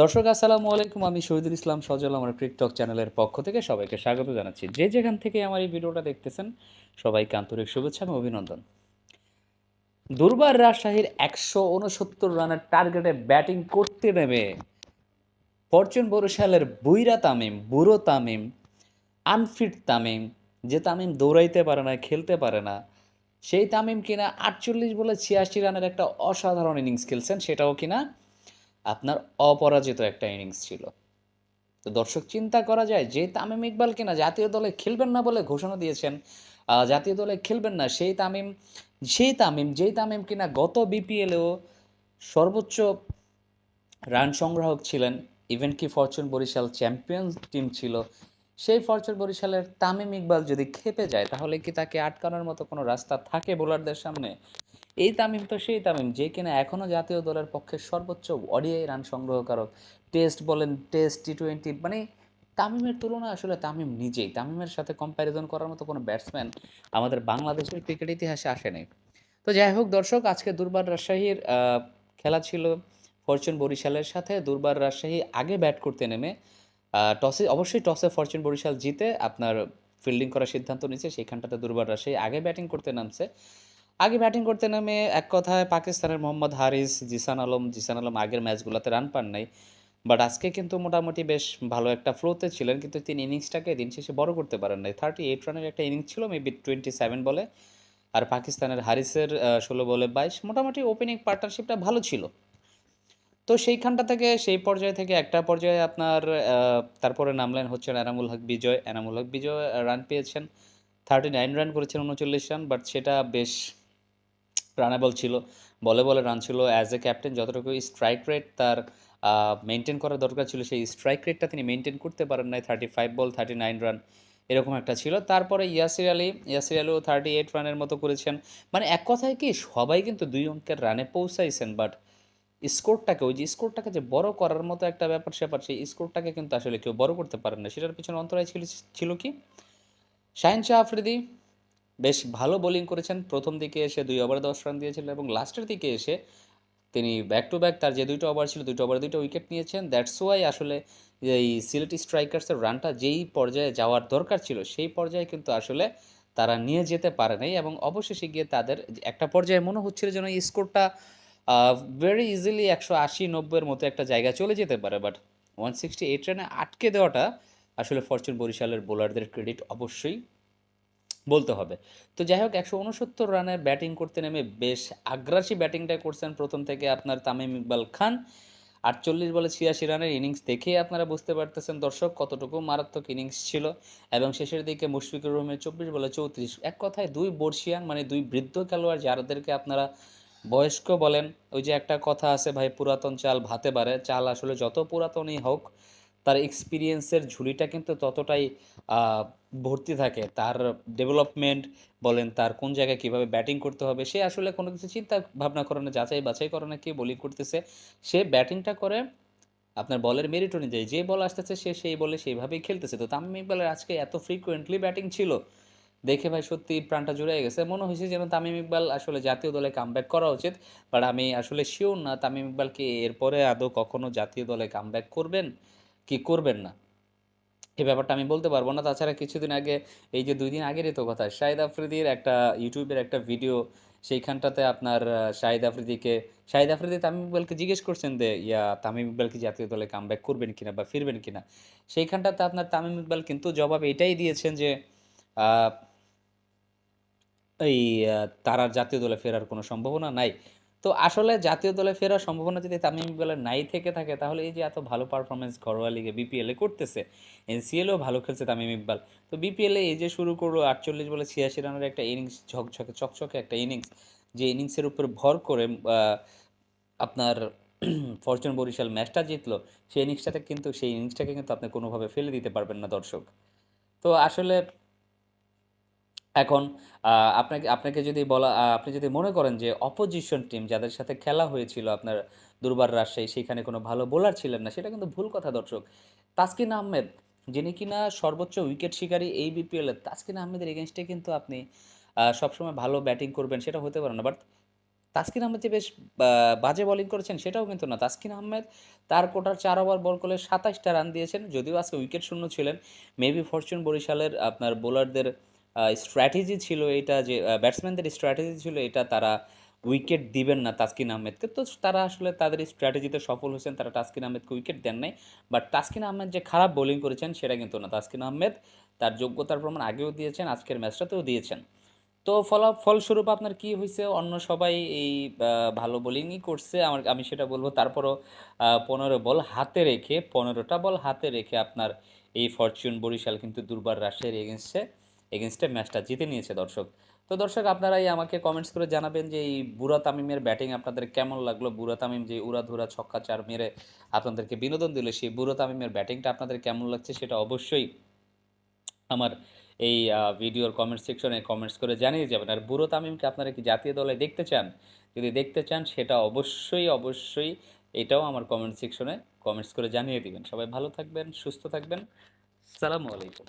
দর্শক, আসসালামু আলাইকুম। আমি শহীদুল ইসলাম সজল, আমার ক্রিকটক চ্যানেলের পক্ষ থেকে সবাইকে স্বাগত জানাচ্ছি। যে যেখান থেকে আমার এই ভিডিওটা দেখতেছেন, সবাইকে আন্তরিক শুভেচ্ছা এবং অভিনন্দন। দুর্বার রাজশাহীর একশো উনসত্তর রানের টার্গেটে ব্যাটিং করতে নেমে ফরচুন বরিশালের বুইরা তামিম বুড়ো তামিম, আনফিট তামিম, যে তামিম দৌড়াইতে পারে না, খেলতে পারে না, সেই তামিম কিনা আটচল্লিশ বলে ছিয়াশি রানের একটা অসাধারণ ইনিংস খেলছেন, সেটাও কিনা আপনার অপরাজিত একটা ইনিংস ছিল। তো দর্শক, চিন্তা করা যায় যে তামিম ইকবাল কিনা জাতীয় দলে খেলবেন না বলে ঘোষণা দিয়েছেন। জাতীয় দলে খেলবেন না সেই তামিম সেই তামিম, যেই তামিম কিনা গত বিপিএলেও সর্বোচ্চ রান সংগ্রাহক ছিলেন। ইভেন কি ফরচুন বরিশাল চ্যাম্পিয়ন টিম ছিল। সেই ফরচুন বরিশালের তামিম ইকবাল যদি খেপে যায়, তাহলে কি তাকে আটকানোর মতো কোনো রাস্তা থাকে বোলারদের সামনে? এই তামিম তো সেই তামিম, যে কিনা এখনও জাতীয় দলের পক্ষে সর্বোচ্চ ওডিআই রান সংগ্রহকারক। টেস্ট বলেন, টেস্ট টি টোয়েন্টি মানে তামিমের তুলনা আসলে তামিম নিজেই। তামিমের সাথে কম্প্যারিজন করার মতো কোনো ব্যাটসম্যান আমাদের বাংলাদেশের ক্রিকেট ইতিহাসে আসেনি তো যাই হোক দর্শক, আজকে দুর্বার রাজশাহীর খেলা ছিল ফরচুন বরিশালের সাথে। দুর্বার রাজশাহী আগে ব্যাট করতে নেমে টসে অবশ্যই টসে ফরচুন বরিশাল জিতে আপনার ফিল্ডিং করার সিদ্ধান্ত নিয়েছে। সেইখানটাতে দুর্বার রাজশাহী আগে ব্যাটিং করতে নামছে। আগে ব্যাটিং করতে নামে এক কথায় পাকিস্তানের মোহাম্মদ হারিস, জিসান আলম জিসান আলম আগের ম্যাচগুলোতে রান পান নাই। বাট আজকে কিন্তু মোটামুটি বেশ ভালো একটা ফ্লোতে ছিলেন, কিন্তু তিনি ইনিংসটাকে দিন শেষে বড় করতে পারেন নাই। থার্টি এইট রানের একটা ইনিংস ছিল মেবি টোয়েন্টি সেভেন বলে। আর পাকিস্তানের হারিসের ষোলো বলে বাইশ, মোটামুটি ওপেনিং পার্টনারশিপটা ভালো ছিল। তো সেইখানটা থেকে, সেই পর্যায় থেকে একটা পর্যায়ে আপনার তারপরে নামলেন হচ্ছেন এনামুল হক বিজয়। এনামুল হক বিজয় রান পেয়েছেন। থার্টি নাইন রান করেছেন, উনচল্লিশ রান বাট সেটা বেশ রানেবল ছিল, বলে বলে রান ছিল। অ্যাজ এ ক্যাপ্টেন যতটুকু স্ট্রাইক রেট তার মেনটেন করা দরকার ছিল, সেই স্ট্রাইক রেটটা তিনি মেনটেন করতে পারেন নাই। Thirty five ball thirty nine run এরকম একটা ছিল। তারপরে ইয়াসির আলী, ইয়াসির আলীও থার্টি এইট রানের মতো করেছেন। মানে এক কথায় কি, সবাই কিন্তু দুই অঙ্কের রানে পৌঁছাইছেন বাট স্কোরটাকে ওই যে স্কোরটাকে যে বড় করার মতো একটা ব্যাপার স্যাপার, সেই স্কোরটাকে কিন্তু আসলে কেউ বড় করতে পারেন না। সেটার পিছনে অন্তরায় ছিল ছিল কি? শাহিন শাহ আফ্রিদি বেশ ভালো বোলিং করেছেন। প্রথম দিকে এসে দুই ওভারে দশ রান দিয়েছিলেন এবং লাস্টের দিকে এসে তিনি ব্যাক টু ব্যাক তার যে দুইটা ওভার ছিল, দুইটা ওভার দুইটা উইকেট নিয়েছেন। দ্যাটস ওয়াই আসলে এই সিলেটি স্ট্রাইকার্সের রানটা যেই পর্যায়ে যাওয়ার দরকার ছিল, সেই পর্যায়ে কিন্তু আসলে তারা নিয়ে যেতে পারে নাই এবং অবশেষে গিয়ে তাদের একটা পর্যায়ে মনে হচ্ছিল যেন এই স্কোরটা ভেরি ইজিলি একশো আশি নব্বইয়ের মতো একটা জায়গা চলে যেতে পারে। বাট ওয়ান সিক্সটি এইট রানে আটকে দেওয়াটা আসলে ফরচুন বরিশালের বোলারদের ক্রেডিট অবশ্যই। বলতে হবে। তো যাই হোক, একশো উনসত্তর রানে ব্যাটিং করতে নেমে বেশ আগ্রাসী ব্যাটিংটা করছেন প্রথম থেকে আপনার তামিম ইকবাল খান। আটচল্লিশ বলে ছিয়াশি রানের ইনিংস দেখেই আপনারা বুঝতে পারতেছেন দর্শক কতটুকু মারাত্মক ইনিংস ছিল। এবং শেষের দিকে মুশফিকুর রহমের চব্বিশ বলে চৌত্রিশ। এক কথায় দুই বর্ষিয়ান মানে দুই বৃদ্ধ খেলোয়াড় যাদেরকে আপনারা বয়স্ক বলেন, ওই যে একটা কথা আছে, ভাই, পুরাতন চাল ভাতে বাড়ে। চাল আসলে যত পুরাতনই হোক, তার এক্সপিরিয়েন্সের ঝুলিটা কিন্তু ততটাই ভর্তি থাকে, তার ডেভেলপমেন্ট বলেন, তার কোন জায়গায় কীভাবে ব্যাটিং করতে হবে, সে আসলে কোনো কিছু চিন্তা ভাবনা করে না, যাচাই বাছাই করে না, কে বোলিং করতেছে। সে ব্যাটিংটা করে আপনার বলের মেরিট অনুযায়ী, যে বল আসতেছে, সে সেই বলে সেইভাবেই খেলতেছে। তো তামিম ইকবালের আজকে এত ফ্রিকুয়েন্টলি ব্যাটিং ছিল, দেখে ভাই সত্যি প্রাণটা জুড়ে গেছে। মনে হয়েছে যেন তামিম ইকবাল আসলে জাতীয় দলে কামব্যাক করা উচিত বাট আমি আসলে শিওর না তামিম ইকবাল কি এরপরে আদৌ কখনো জাতীয় দলে কামব্যাক করবেন কি করবেন না। এই ব্যাপারটা আমি বলতে পারব না। তাছাড়া কিছুদিন আগে এই যে দুই দিন আগেরই তো কথা শাহিদ আফ্রিদির একটা ইউটিউবের একটা ভিডিও সেইখানটাতে আপনার শাহিদ আফ্রিদিকে শাহিদ আফ্রিদি তামিম ইকবালকে জিজ্ঞেস করছেন যে ইয়া তামিম ইকবাল কি জাতীয় দলে কামব্যাক করবেন কিনা বা ফিরবেন কিনা? সেইখানটাতে আপনার তামিম ইকবাল কিন্তু জবাব এটাই দিয়েছেন যে এই আহ, তার আর জাতীয় দলে ফেরার কোনো সম্ভাবনা নাই। তো আসলে জাতীয় দলে ফেরার সম্ভাবনা যদি তামিম ইকবালের নাই থেকে থাকে, তাহলে এই যে এত ভালো পারফরমেন্স ঘরোয়া লিগে বিপিএল করতেছে এনসিএলও ভালো খেলছে তামিম ইকবাল। তো বিপিএল এই যে শুরু করল আটচল্লিশ বলে ছিয়াশি রানের একটা ইনিংস ঝকঝকে, চকচকে একটা ইনিংস যে ইনিংসের উপর ভর করে আপনার ফরচুন বরিশাল ম্যাচটা জিতলো, সেই ইনিংসটাতে কিন্তু, সেই ইনিংসটাকে কিন্তু আপনি কোনোভাবে ফেলে দিতে পারবেন না দর্শক। তো আসলে এখন আপনাকে আপনাকে যদি বলা আপনি যদি মনে করেন যে অপোজিশন টিম যাদের সাথে খেলা হয়েছিল আপনার দুর্বার রাজশাহী, সেখানে কোনো ভালো বোলার ছিলেন না, সেটা কিন্তু ভুল কথা দর্শক। তাসকিন আহমেদ, যিনি কিনা সর্বোচ্চ উইকেট শিকারী এই বিপিএল এর তাসকিন আহমেদের এগেনস্টে কিন্তু আপনি সবসময় ভালো ব্যাটিং করবেন, সেটা হতে পারে না। বাট তাসকিন আহমেদ যে বেশ বাজে বোলিং করেছেন, সেটাও কিন্তু না। তাসকিন আহমেদ তার কোটার চার ওভার বল করলে সাতাশটা রান দিয়েছেন, যদিও আজকে উইকেট শূন্য ছিলেন। মেবি ফরচুন বরিশালের আপনার বোলারদের স্ট্র্যাটেজি ছিল এটা যে ব্যাটসম্যানদের স্ট্র্যাটেজি ছিল এটা তারা উইকেট দিবেন না তাসকিন আহমেদকে। তো তারা আসলে তাদের স্ট্র্যাটেজিতে সফল হয়েছেন, তারা তাসকিন আহমেদকে উইকেট দেন নাই। বাট তাসকিন আহমেদ যে খারাপ বোলিং করেছেন সেটা কিন্তু না। তাসকিন আহমেদ তার যোগ্যতার প্রমাণ আগেও দিয়েছেন, আজকের ম্যাচটাতেও দিয়েছেন। তো ফলা, ফলস্বরূপ আপনার কি হয়েছে অন্য সবাই এই ভালো বোলিংই করছে। আমার, আমি সেটা বলব, তারপরও পনেরো বল হাতে রেখে, পনেরোটা বল হাতে রেখে আপনার এই ফরচুন বরিশাল কিন্তু দুর্বার রাজশাহীর এগেনস্টে এগেনস্টে ম্যাচটা জিতে নিয়েছে দর্শক। তো দর্শক, আপনারাই আমাকে কমেন্টস করে জানাবেন যে এই বুড়া তামিমের ব্যাটিং আপনাদের কেমন লাগল? বুড়া তামিম যে উড়াধুরা ছক্কা চার মেরে আপনাদেরকে বিনোদন দিল, সেই বুড়া তামিমের ব্যাটিংটা আপনাদের কেমন লাগছে সেটা অবশ্যই আমার এই ভিডিওর কমেন্ট সেকশনে কমেন্টস করে জানিয়ে যাবেন। আর বুড়ো তামিমকে আপনারা কি জাতীয় দলে দেখতে চান? যদি দেখতে চান, সেটা অবশ্যই অবশ্যই এটাও আমার কমেন্ট সেকশনে কমেন্টস করে জানিয়ে দিবেন। সবাই ভালো থাকবেন, সুস্থ থাকবেন। সালামু আলাইকুম।